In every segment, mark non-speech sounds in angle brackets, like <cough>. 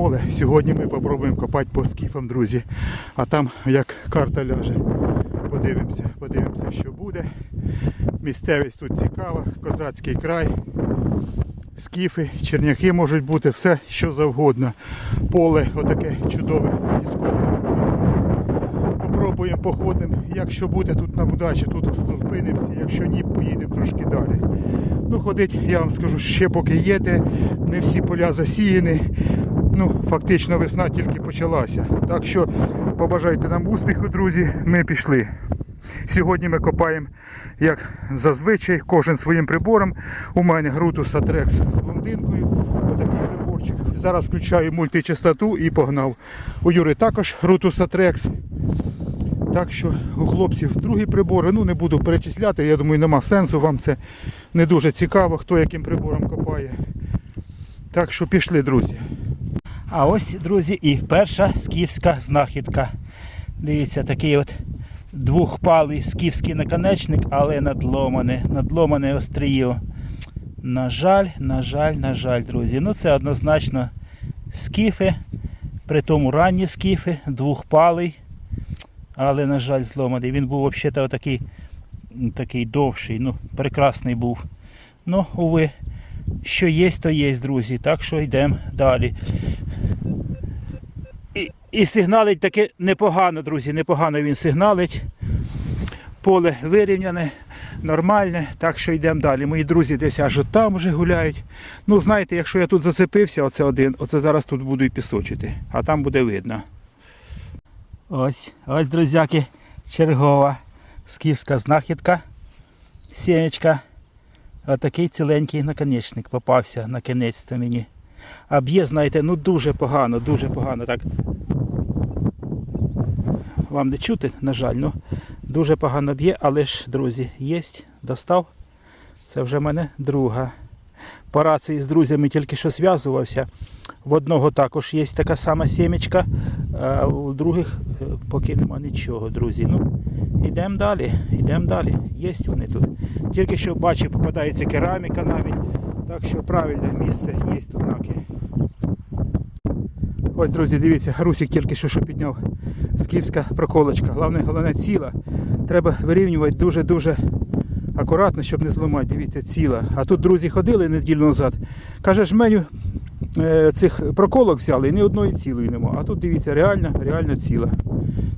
поле. Сьогодні ми попробуємо копати по скіфам, друзі. А там як карта ляже. Подивимося, подивимося, що буде. Місцевість тут цікава, козацький край. Скіфи, черняхи можуть бути, все що завгодно. Поле отаке чудове, дісковане поле. Попробуємо, походимо. Якщо буде тут на удачі, тут зупинимося. Якщо ні, поїдемо трошки далі. Ну, ходить, я вам скажу, ще поки є де, не всі поля засіяні. Ну, фактично весна тільки почалася. Так що побажайте нам успіху, друзі. Ми пішли. Сьогодні ми копаємо, як зазвичай, кожен своїм прибором. У мене Грутус Атрекс з блондинкою. Отакий приборчик. Зараз включаю мультичастоту і погнав. У Юри також Грутус Атрекс. Так що у хлопців другі прибори, ну не буду перечисляти, я думаю, нема сенсу, вам це не дуже цікаво, хто яким прибором копає. Так що пішли, друзі. А ось, друзі, і перша скіфська знахідка. Дивіться, такий от двохпалий скіфський наконечник, але надломане, надломане остріє. На жаль, на жаль, на жаль, друзі. Ну це однозначно скіфи, при тому ранні скіфи, двохпалий, але, на жаль, зломаний. Він був взагалі такий, такий довший, ну, прекрасний був. Ну, уви, що є, то є, друзі. Так що йдемо далі. І, сигналить таки непогано, друзі, непогано він сигналить. Поле вирівняне, нормальне, так що йдемо далі. Мої друзі десь аж там вже гуляють. Ну, знаєте, якщо я тут зацепився, оце один, оце зараз тут буду і пісочити, а там буде видно. Ось, ось, друзяки, чергова скіфська знахідка. Сімечка. Отакий ціленький наконечник попався на кінець то мені. А б'є, знаєте, ну дуже погано, дуже погано так. Вам не чути, на жаль, ну дуже погано б'є, але ж, друзі, є, достав. Це вже в мене друга. По рації з друзями тільки що зв'язувався. В одного також є така сама сімечка, а у других е, поки нема нічого, друзі. Ну, йдемо далі, йдемо далі. Є вони тут. Тільки що бачу, попадається кераміка навіть. Так що правильне місце є тут. Ось, друзі, дивіться, Русик тільки що, що підняв. Скіфська проколочка. Головне, головне ціла. Треба вирівнювати дуже-дуже акуратно, щоб не зламати. Дивіться, ціла. А тут друзі ходили неділю назад. Каже, жменю е, цих проколок взяли і ні одної цілої нема. А тут дивіться, реально, реально ціла.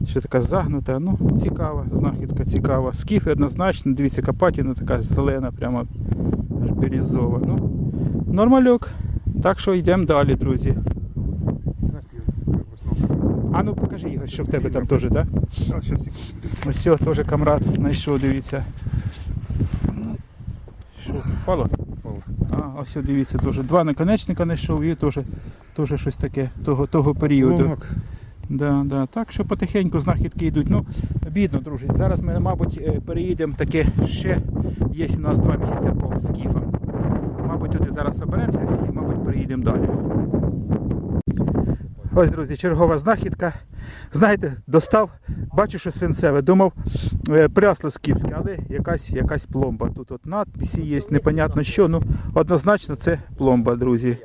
Що така загнута, ну, цікава, знахідка цікава. Скіфи однозначно, дивіться, копатіна така зелена, прямо аж бірюзова. Ну, нормальок. Так що йдемо далі, друзі. А ну покажи Ігор, що в тебе там теж, так? Ось все, теж камрад знайшов, дивіться. Що, впало? А, ось все, дивіться, теж. Два наконечника знайшов і теж, теж щось таке того, того періоду. Ломак. Да, да. Так що потихеньку знахідки йдуть. Ну, бідно, друзі. Зараз ми, мабуть, е, переїдемо таке ще. Є у нас два місця по скіфам. Мабуть, туди зараз заберемося всі, і, мабуть, переїдемо далі. Ось, друзі, чергова знахідка. Знаєте, достав, бачу, що свинцеве. Думав, е, прясло скіфське, але якась, якась пломба. Тут от надписи є, непонятно що. Ну, однозначно це пломба, друзі.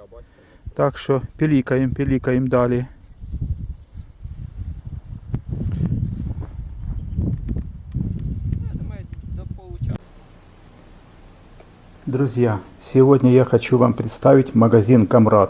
Так що пілікаємо, пілікаємо далі. Друзья, сегодня я хочу вам представить магазин «Камрад»,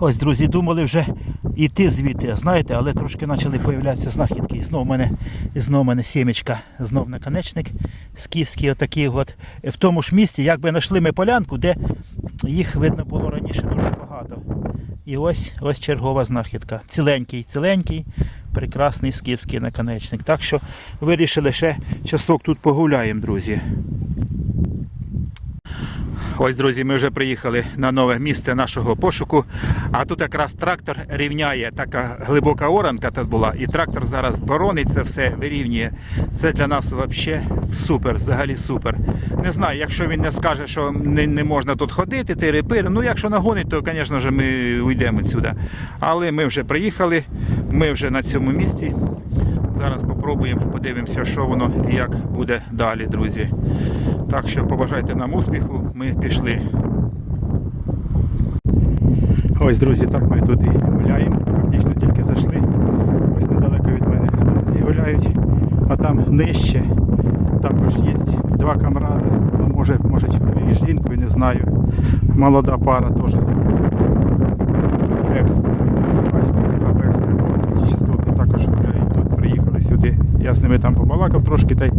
Ось, друзі, думали вже йти звідти, знаєте, але трошки почали появлятися знахідки. І знов в мене, знов мене сімечка, знов наконечник скіфський, отакий от. В тому ж місці, якби знайшли ми полянку, де їх видно було раніше дуже багато. І ось ось чергова знахідка. Ціленький, ціленький, прекрасний скіфський наконечник. Так що вирішили ще часок тут погуляємо, друзі. Ось, друзі, ми вже приїхали на нове місце нашого пошуку. А тут якраз трактор рівняє. Така глибока оранка тут була, і трактор зараз боронить це все, вирівнює. Це для нас взагалі супер, взагалі супер. Не знаю, якщо він не скаже, що не, не можна тут ходити, тири-пири. Ну, якщо нагонить, то, звісно ж, ми уйдемо сюди. Але ми вже приїхали, ми вже на цьому місці. Зараз попробуємо, подивимося, що воно і як буде далі, друзі. Так що побажайте нам успіху, ми пішли. Ось, друзі, так ми тут і гуляємо. Фактично тільки зайшли. Ось недалеко від мене друзі гуляють. А там нижче також є два камради. Ну, може, може чоловік з жінкою, не знаю. Молода пара теж. Апекс, Апекс прибор. Частотний також гуляють. Тут приїхали сюди. Я з ними там побалакав трошки та й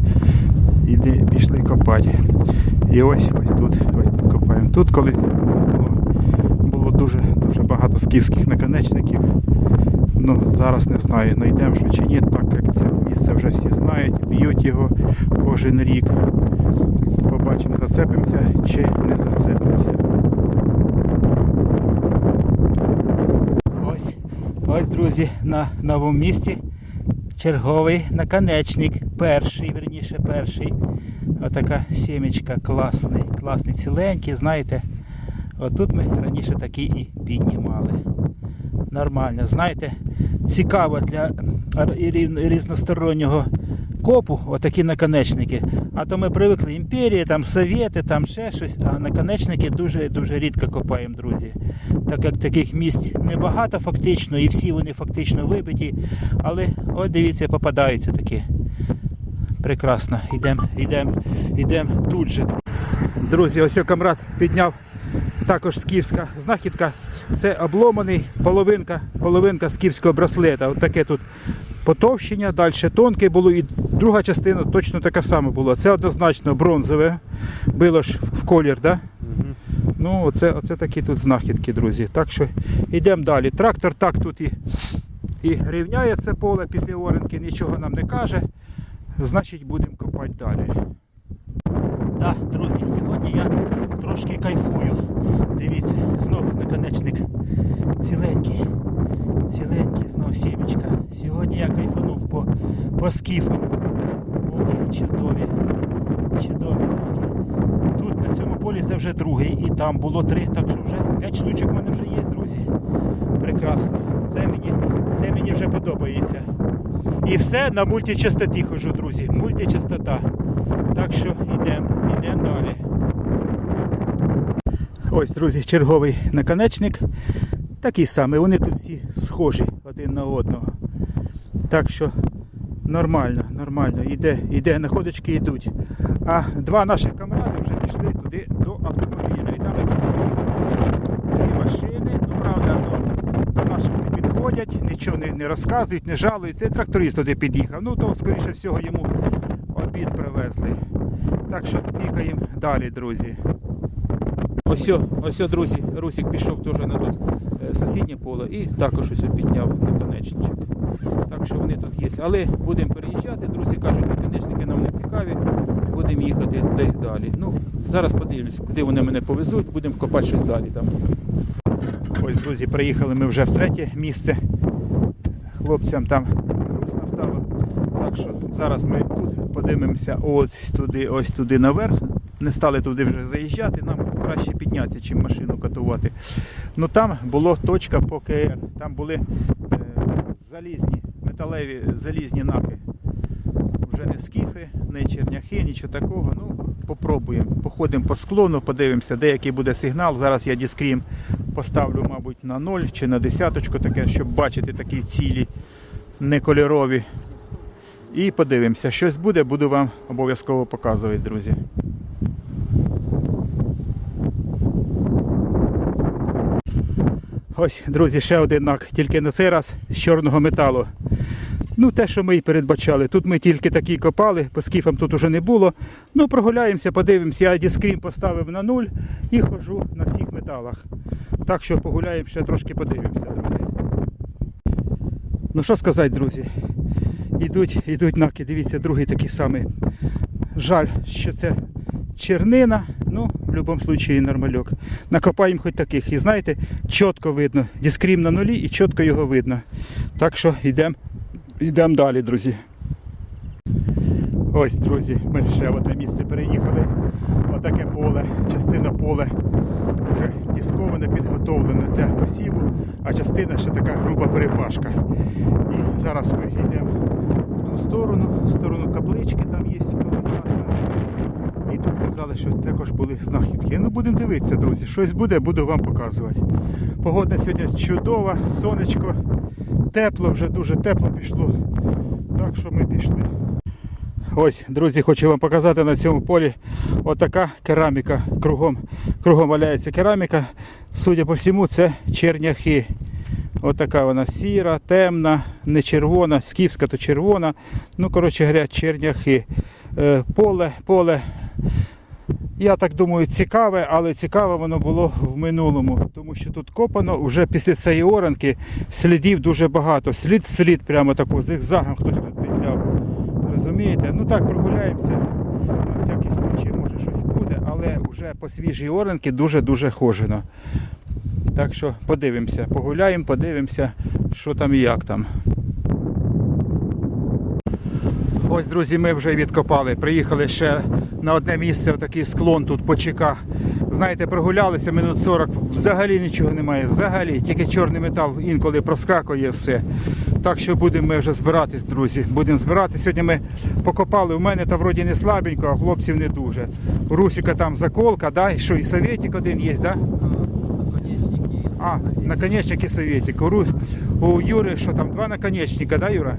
іди, пішли копати. І ось ось тут, ось тут копаємо. Тут колись було, було дуже, дуже багато скіфських наконечників. Ну, зараз не знаю, знайдемо що чи ні, так як це місце вже всі знають, б'ють його кожен рік. Побачимо, зацепимося чи не зацепимося. Ось, ось, друзі, на новому місці черговий наконечник. Перший, верніше, перший. Отака сімечка класний, класний, ціленький, знаєте. Отут ми раніше такі і піднімали. Нормально, знаєте, цікаво для різностороннього копу отакі наконечники. А то ми привикли імперії, там совєти, там ще щось, а наконечники дуже-дуже рідко копаємо, друзі. Так як таких місць небагато фактично, і всі вони фактично вибиті. Але ось дивіться, попадаються такі. Прекрасно. Йдемо, йдемо, йдемо тут же. Друзі, ось камрад підняв також скіфська знахідка. Це обломаний половинка, половинка скіфського браслета. От таке тут потовщення, далі тонке було, і друга частина точно така сама була. Це однозначно бронзове. Було ж в колір, да? Ну, оце, оце такі тут знахідки, друзі. Так що йдемо далі. Трактор так тут і, і рівняє це поле після оренки, нічого нам не каже. Значить, будемо копати далі. Так, друзі, сьогодні я трошки кайфую. Дивіться, знов наконечник ціленький. Ціленький, знов сімечка. Сьогодні я кайфанув по, по скіфам. Ох, чудові. Чудові ноги. Тут на цьому полі це вже другий, і там було три, так що вже п'ять штучок в мене вже є, друзі. Прекрасно. Це мені, це мені вже подобається. І все на мультичастоті хожу, друзі. Мультичастота. Так що йдемо, йдемо далі. Ось, друзі, черговий наконечник. Такий самий, вони тут всі схожі один на одного. Так що нормально, нормально. Іде, іде, находочки йдуть. А два наших камради вже пішли туди до автомобіля. І там якісь три машини. Ну, правда, до, до наших не підходять, нічого не, не розказують, не жалують. Цей тракторист туди під'їхав. Ну, то, скоріше всього, йому обід привезли. Так що пікаємо далі, друзі. Ось, ось, друзі, Русик пішов теж на тут сусіднє поле і також ось підняв наконечничок. Так що вони тут є. Але будемо переїжджати, друзі кажуть, наконечники нам не цікаві, будемо їхати десь далі. Ну, зараз подивлюсь, куди вони мене повезуть, будемо копати щось далі там. Ось, друзі, приїхали ми вже в третє місце. Хлопцям там грустно стало. Так що зараз ми тут подивимося ось туди, ось туди наверх. Не стали туди вже заїжджати, нам краще піднятися, чим машину катувати. Ну там була точка по КР. Там були е, залізні, металеві залізні наки. Вже не скіфи, не черняхи, нічого такого. Ну, попробуємо. Походимо по склону, подивимося, де який буде сигнал. Зараз я дискрім поставлю, мабуть, на 0 чи на десяточку, таке, щоб бачити такі цілі некольорові. І подивимося, щось буде, буду вам обов'язково показувати, друзі. Ось, друзі, ще один нак, тільки на цей раз з чорного металу. Ну, те, що ми і передбачали. Тут ми тільки такі копали, по скіфам тут уже не було. Ну, прогуляємося, подивимося. Я дискрім поставив на нуль і хожу на всіх металах. Так що погуляємо, ще трошки подивимося, друзі. Ну що сказати, друзі? Ідуть, ідуть наки, дивіться, другий такий самий. Жаль, що це чернина. Будь-якому випадку нормальок. Накопаємо хоч таких. І знаєте, чітко видно. Дискрім на нулі і чітко його видно. Так що йдемо йдем далі, друзі. Ось, друзі, ми ще в одне місце переїхали. Отаке поле, частина поля вже дісковане, підготовлене для посіву, а частина ще така груба перепашка. І зараз ми йдемо в ту сторону, в сторону каплички, там є тут казали, що також були знахідки. Ну будемо дивитися, друзі. Щось буде, буду вам показувати. Погода сьогодні чудова, сонечко, тепло, вже дуже тепло пішло. Так що ми пішли. Ось, друзі, хочу вам показати на цьому полі отака кераміка. Кругом, кругом валяється кераміка. Судя по всьому, це черняхи. Отака вона сіра, темна, не червона, скіфська то червона. Ну, коротше говоря, черняхи. Е, поле, поле. Я так думаю, цікаве, але цікаве воно було в минулому, тому що тут копано вже після цієї оранки слідів дуже багато. Слід слід прямо тако зигзагом хтось тут підляв. Розумієте? Ну так, прогуляємося. На всякий случай, може щось буде, але вже по свіжій оранки дуже-дуже хожено. Так що подивимося, погуляємо, подивимося, що там і як там. Ось, друзі, ми вже відкопали. Приїхали ще на одне місце, отакий склон тут по ЧК. Знаєте, прогулялися минут 40, взагалі нічого немає. Взагалі, тільки чорний метал інколи проскакує все. Так що будемо ми вже збиратись, друзі. Будемо збирати. Сьогодні ми покопали. У мене та вроді не слабенько, а хлопців не дуже. У Русіка там заколка, да? і що, і советик один є, да? А, наконечники советик. У, Ру... у Юри, що там, два наконечника, да, Юра?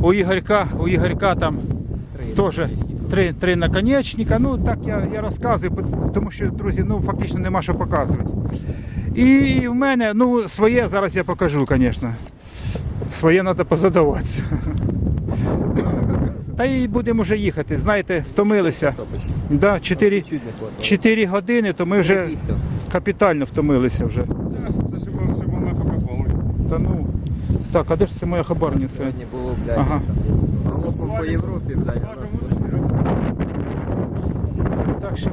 У Ігорька, у Ігорька там теж три, три наконечника. Ну так я, я розказую, тому що, друзі, ну фактично нема що показувати. І в мене, ну, своє зараз я покажу, звісно. Своє треба позадаватися. <laughs> Та і будемо вже їхати. Знаєте, втомилися. Да, 4, 4 години, то ми вже капітально втомилися вже. Та ну. Так, а де ж це моя хабарниця? Сьогодні було, блядь, Ага. галопом по Європі, блядь, у нас пошли. Так що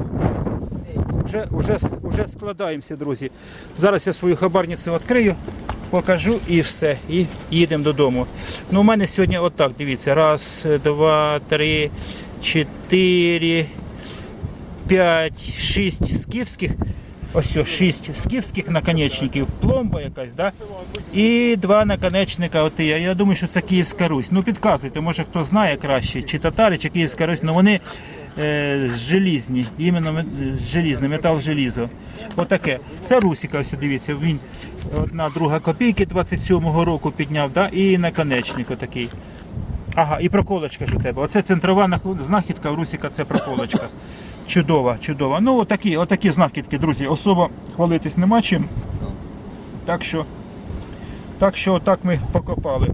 вже, вже, вже складаємося, друзі. Зараз я свою хабарницю відкрию, покажу і все. І їдемо додому. Ну, у мене сьогодні отак, дивіться. Раз, два, три, чотири, п'ять, шість скіфських. Ось о, шість скіфських наконечників, пломба якась, да? І два наконечника. От я, я думаю, що це Київська Русь. Ну підказуйте, може хто знає краще, чи татари, чи Київська Русь, ну вони желізні, іменно ме- желізне, метал желізо. Отаке. Це Русіка, ось дивіться, він одна друга копійки 27-го року підняв, да? і наконечник отакий. Ага, і проколочка ж у тебе. Оце центрова знахідка Русіка, це проколочка. Чудова, чудова. Ну, отакі, отакі знахідки, друзі. Особо хвалитись нема чим. Так що, так що отак ми покопали.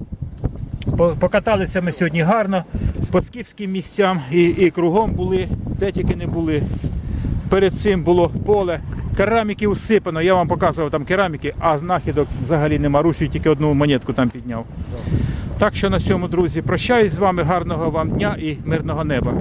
По- Покаталися ми сьогодні гарно по скіфським місцям і, і кругом були, де тільки не були. Перед цим було поле. Кераміки усипано, я вам показував там кераміки, а знахідок взагалі нема. Русі тільки одну монетку там підняв. Так що на цьому, друзі, прощаюсь з вами, гарного вам дня і мирного неба.